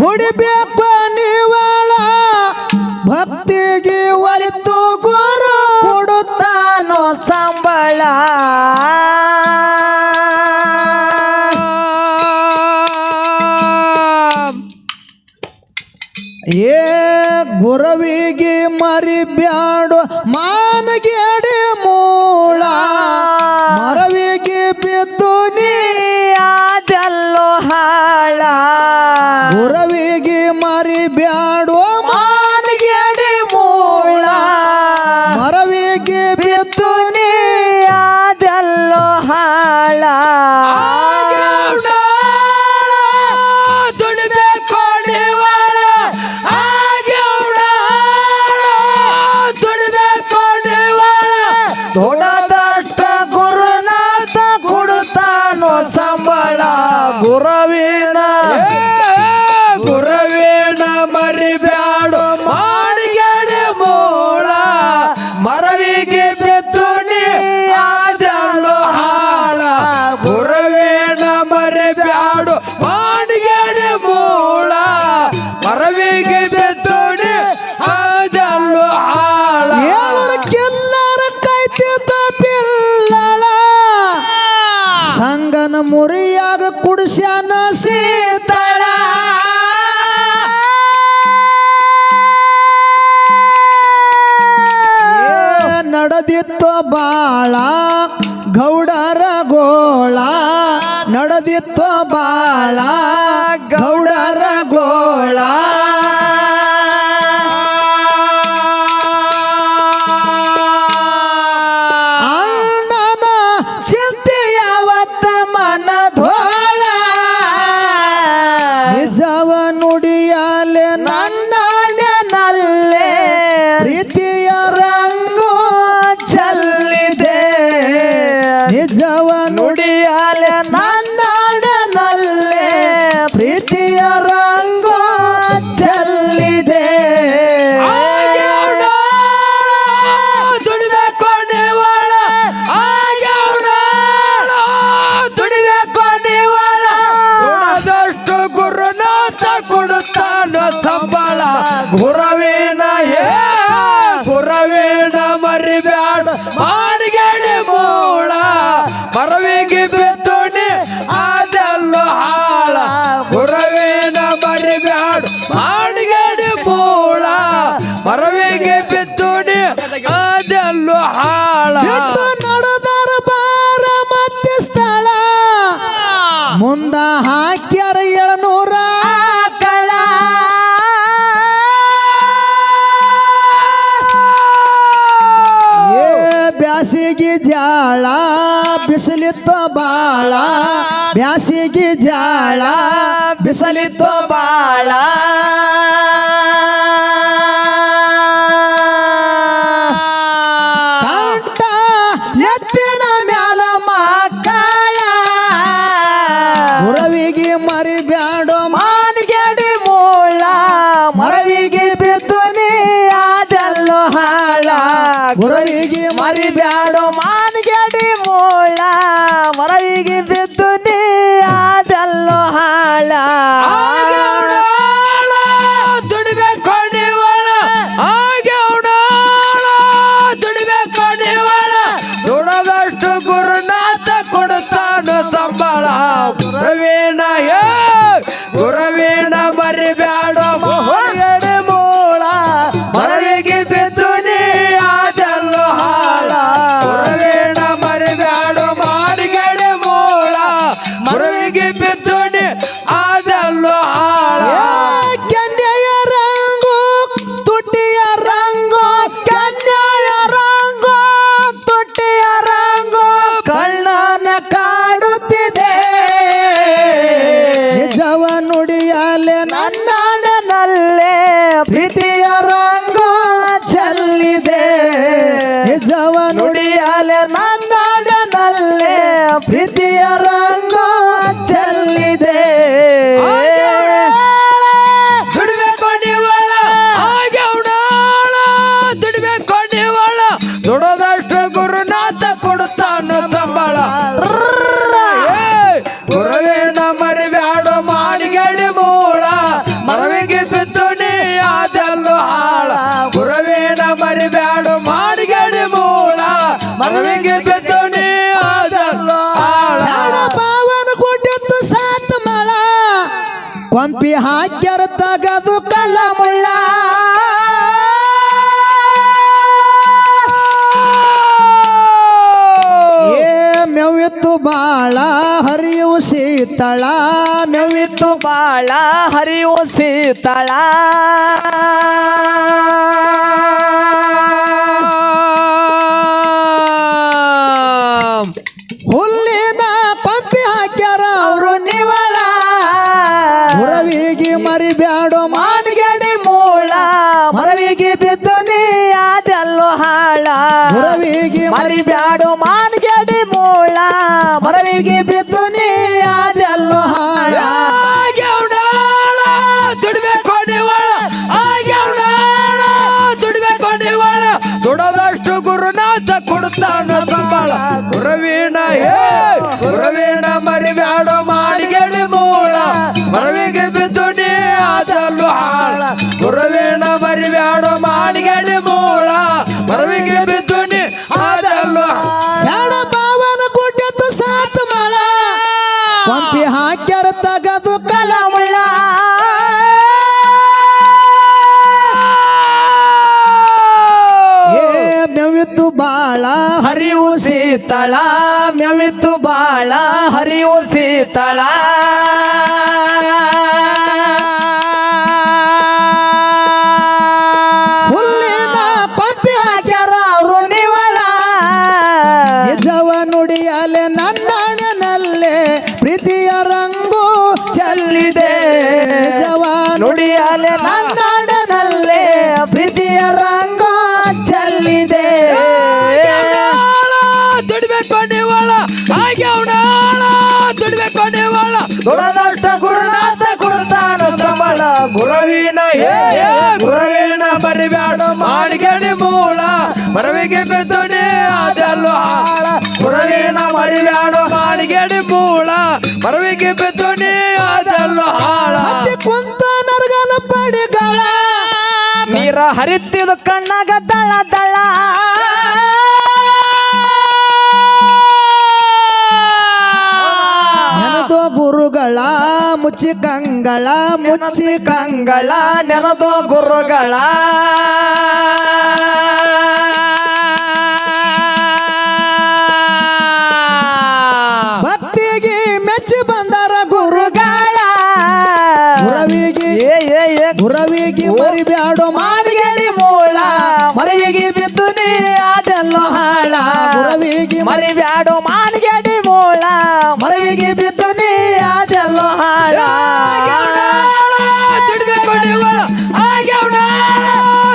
ದುಡಿಬೇಕು ನೀವಾಳ. ಭಕ್ತಿಗೆ ಒರಿತು ಗುರು ಕೊಡುತ್ತಾನೋ ಸಂಬಳ. ಏ ಗುರವಿಗೆ ಮರಿಬ್ಯಾಡು ಮಾನಗೇಡಿ ah. ಬಾಳ ಗೌಡರ ಗೋಳ ನಡೆದಿತ್ತು ಬಾಳ ಗುರವೇನ ಹೇ ಗುರವೇಣ ಮರಿಬ್ಯಾಡ ಮಾಡಿಗೇಡಿ ಮೂಳ ಮರವಿಗೆ ಪೆತ್ತೋಡಿ ಅದೆಲ್ಲೋ ಹಾಳ. ಗುರವೇಣ ಮರಿಬ್ಯಾಡ ಮಾಡಿಗೇಡಿ ಮೂಳ ಮರವಿಗೆ ಪೆತ್ತೋಡಿ ಅದೆಲ್ಲೋ ಹಾಳ. ನಡೆದರ ಬಾರ ಮತ್ತೆ ಸ್ಥಳ. ಮುಂದ ಹಾಕ್ಯಾರ ಬಿಸಿಲಿತ್ತ ಬಾಳ, ಬ್ಯಾಸಿಗೆ ಜಾಳ, ಬಿಸಲಿತ್ತು ಬಾಳ. ಕಂಟ ಎತ್ತಿನ ಮ್ಯಾಲ ಮಕ್ಕಳ ಗುರವಿಗೆ ಮರಿಬ್ಯಾಡೋ ಮಾನ್ಗೆಡಿ ಮೂಳ, ಮರವಿಗೆ ಬಿದ್ದು ನೀ ಅದೆಲ್ಲೋ ಹಾಳ. ಗುರವಿಗೆ ಮರಿಬ್ಯಾಡೋ ಮಾನ್ಗಡಿ ಸಂಬಳ ಪ್ರವೀಣ Prende! ಕೊಂಪಿ ಹಾಕ್ಯರ ತಗದು ಕಲ್ಲ ಮುಳ್ಳ. ಏ ಮೆವಿತ್ತು ಬಾಳ ಹರಿಯು ಸೀತಳ ಮೆವಿತ್ತು ಬಾಳ ಹರಿಯು ಸೀತಳ ಹುರವಿಗಿ ಮರಿಬ್ಯಾಡೋ ಮಾನಿಗೆಡಿ ಮೂಳ ಮರವಿಗೆ ಬಿದ್ದು ನೀ ಅದೆಲ್ಲೋ ಹಾಳ. ಮರಿ ಮರಿಬ್ಯಾಡು ಮಾನ್ಗೆಡಿ ಮೂಳ ಮರವಿಗೆ ಬಿದ್ದು ನೀ ಅದೆಲ್ಲೋ ಹಾಳ. ದುಡದಷ್ಟು ಗುರುನಾಥ ಕೊಡ್ತಾನ ಸಂಬಳ. ಗುರವೀಣ ಹೇ ಗುರವೀಣ ಮರಿಬ್ಯಾಡೋ ಹಾಕ್ಯಾರ ತಗದು ಕಲ ಮುಳ್ಳ ಏ ಮೆವಿತ್ತು ಬಾಳ ಹರಿವು ಸೀತಳ ಮೆವಿತು ಬಾಳ ಹರಿವು ಶೀತಳ. ನೀವಾಳ ದುಡದಷ್ಟ ಗುರುನಾಥ ಕೊಡ್ತಾನ ಸಂಬಳ. ಗುರುವಿನ ಏ ಗುರುವಿನ ಮರಿಬ್ಯಾಡ ಮಾಡಿಗಡಿ ಮೂಲ ಮರವಿಗೆ ಬಿದ್ದುನಿ ಅದೆಲ್ಲೋ ಹಾಳ. ಗುರುವಿನ ಮರಿಬ್ಯಾಡ. ಮಾಡಿಗಡಿ ಮೂಲ ಮರವಿಗೆ ಬಿದ್ದುನಿ ಅದೆಲ್ಲೋ ಹಾಳ. ಕುಂತ ನರಗನ ಪಡಿಗಳ ನೀರ ಹರಿತಿದು ಕಣ್ಣಾಗ ದಳ ದಳ. ಮುಚ್ಚಿ ಕಂಗಳ ಮುಚ್ಚಿ ಕಂಗಳ ನೆನದು ಗುರುಗಳ. ಭಕ್ತಿಗೆ ಮೆಚ್ಚಿ ಬಂದರ ಗುರುಗಳ. ಗುರವಿಗೆ ಏ ಏ ಏ. ಗುರವಿಗೆ ಮರಿಬ್ಯಾಡೋ ಮಾರಿಗೇಡಿ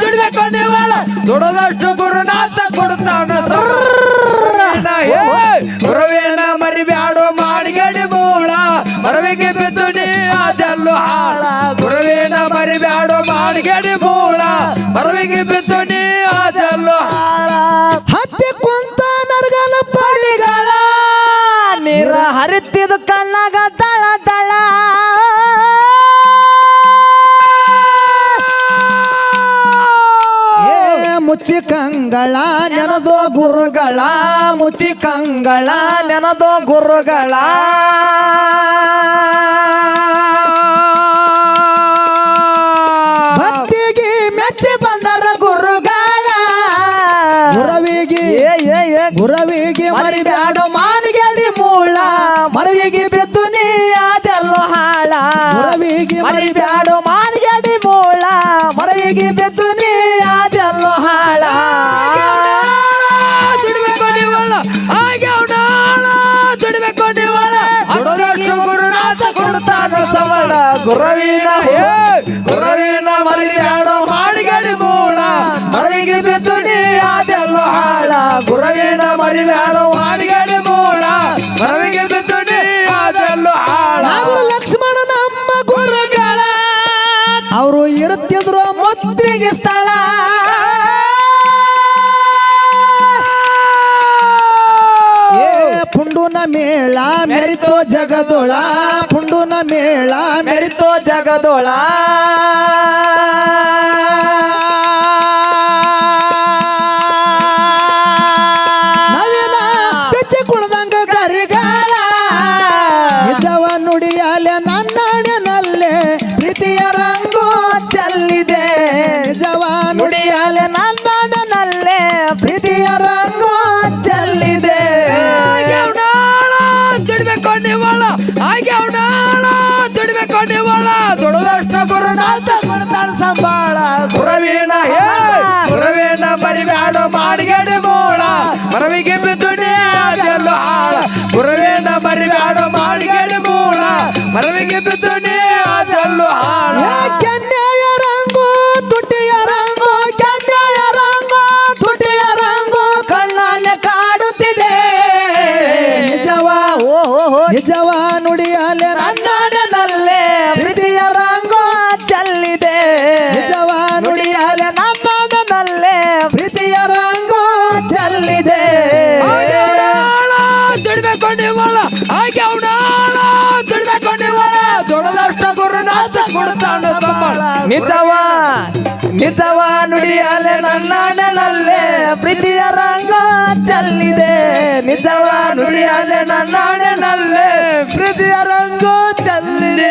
ದುಡ್ಬೇಕು ನೀವಾಳ ದುಡದಷ್ಟು ಗುರುನಾಥ ಕೊಡುತ್ತಾನ. ಗುರುವೇನ ಗುರುವಿನ ಮರಿಬ್ಯಾಡು ಮಾಡಿಗಡಿ ಮೂಳ. ಮರವಿಗೆ ಬಿದ್ದು ನೀ ಅದೆಲ್ಲೂ ಹಾಳ. ಮರಿಬ್ಯಾಡೋ ಮರಿಬ್ಯಾಡು ಮಾಡಿಗಡಿ ಮೂಳ. ಮರವಿಗೆ ಬಿದ್ದು ನೀ ಕಂಗಳ ನೆನದೋ ಗುರುಗಳ ಮುಚ್ಚಿ ಕಂಗಳ ನೆನದೋ ಗುರುಗಳ ಆಗ್ಯಾವ್ನಾಳ ದುಡಿಬೇಕು ನೀವಳ ಗುರುನಾಥ ಸವಳ ಗುರುವಿನ ಗುರುವಿನ ಮಾಡಿಗಡಿ ಮೂಳ. ಬಿದ್ದು ನೀ ಅದೆಲ್ಲೋ ಹಾಳ. ಗುರುವಿನ ಮರಿಬ್ಯಾಡೋ ಮಾಡಿಗಡಿ ಮೂಳ. ಮರವಿಗೆ ಬಿದ್ದು ನೀ ಅದೆಲ್ಲೋ ಹಾಳ. ನಾಗರ ಮೆರಿತೋ ಜಗದೊಳ ಪುಂಡುನ ಮೇಳ ಮೆರಿತೋ ಜಗದೊಳ. ಹಾಗೆ ಅವನಾಳ ದುಡಿಬೇಕು ನಿವಾಳ ದುಡದಷ್ಟ ಗುರುನಾಥ ಕೊಡ್ತಾನ ಸಂಬಾಳ. ಗುರವೇಣ, ಹೇ, ಗುರವೇಣ ಮರಿಬ್ಯಾಡ ಮಾಡಿಗಡಿ ಮೂಳ. ಮರವಿಗೆ ಬಿದ್ದುಡಿ ಅದೆಲ್ಲೋ ಹಾಳ. ಗುರವೇಣ ಮರಿಬ್ಯಾಡ ಮಾಡಿಗಡಿ ಮೂಳ. ಮರವಿಗೆ ಬಿದ್ದುಡಿ ಅದೆಲ್ಲೋ ಹಾಳ. ಆಕೆ ಅವನ ತಿಳಿದಕೊಂಡಿವಳ ದೊಡ್ಡದಷ್ಟ ಗುರುನಾಥ ಕೊಡ್ತಾನ ತಮ್ಮಳ ನಿಜವ ನಿಜವ ನುಡಿಯಲೆ ನಲ್ಲೆ ಪ್ರೀತಿಯ ರಂಗ ಚಲ್ಲಿದೆ ನಿಜವ ನುಡಿಯಲೆ ನನ್ನಾಡನಲ್ಲೇ ಪ್ರೀತಿಯ ರಂಗ ಚಲ್ಲಿದೆ